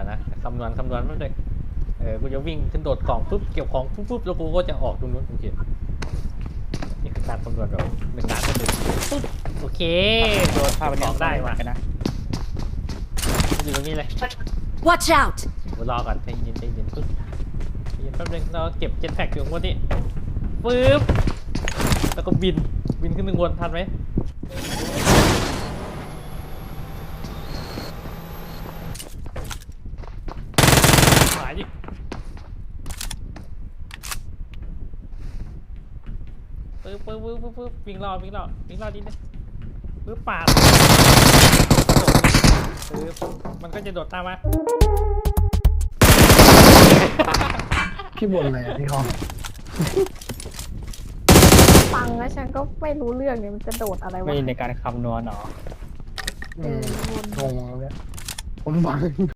ยวนะคำนวณคำนวณไม่เลยเออกูจะวิ่งขึ้นโดดกล่องปุ๊บเก็บของปุ๊บปุ๊บแล้วกูก็จะออกตรงนู้นโอเคนี่คือการคำนวณแบบหนึ่งล้านก็หนึ่งปุ๊บโอเคโดดภาพของได้ว่ะกันนะอยู่ตรงนี้เลย Watch out! กูรอก่อนใจเย็นใจเย็นปึ๊บใจเย็นแป๊บนึงเราเก็บเจ็ตแพ็กอยู่ข้างบนนี่ปึ๊บแล้วก็บินบินขึ้นข้างบนทันไหมหายดิปึ๊บปึ๊บปึ๊บปึ๊บปึ๊บวิ่งรอวิ่งรอวิ่งรอดิเนี่ยปึ๊บปาดปึ๊บมันก็จะโดดตามมาพี่บ่นอะไรอะพี่คอมฟังแล้วฉันก็ไม่รู้เรื่องเนี่ยมันจะโดดอะไรวะไม่ในการคำนวณหรอเออวน งงแล้วเนี่ยผมฟัง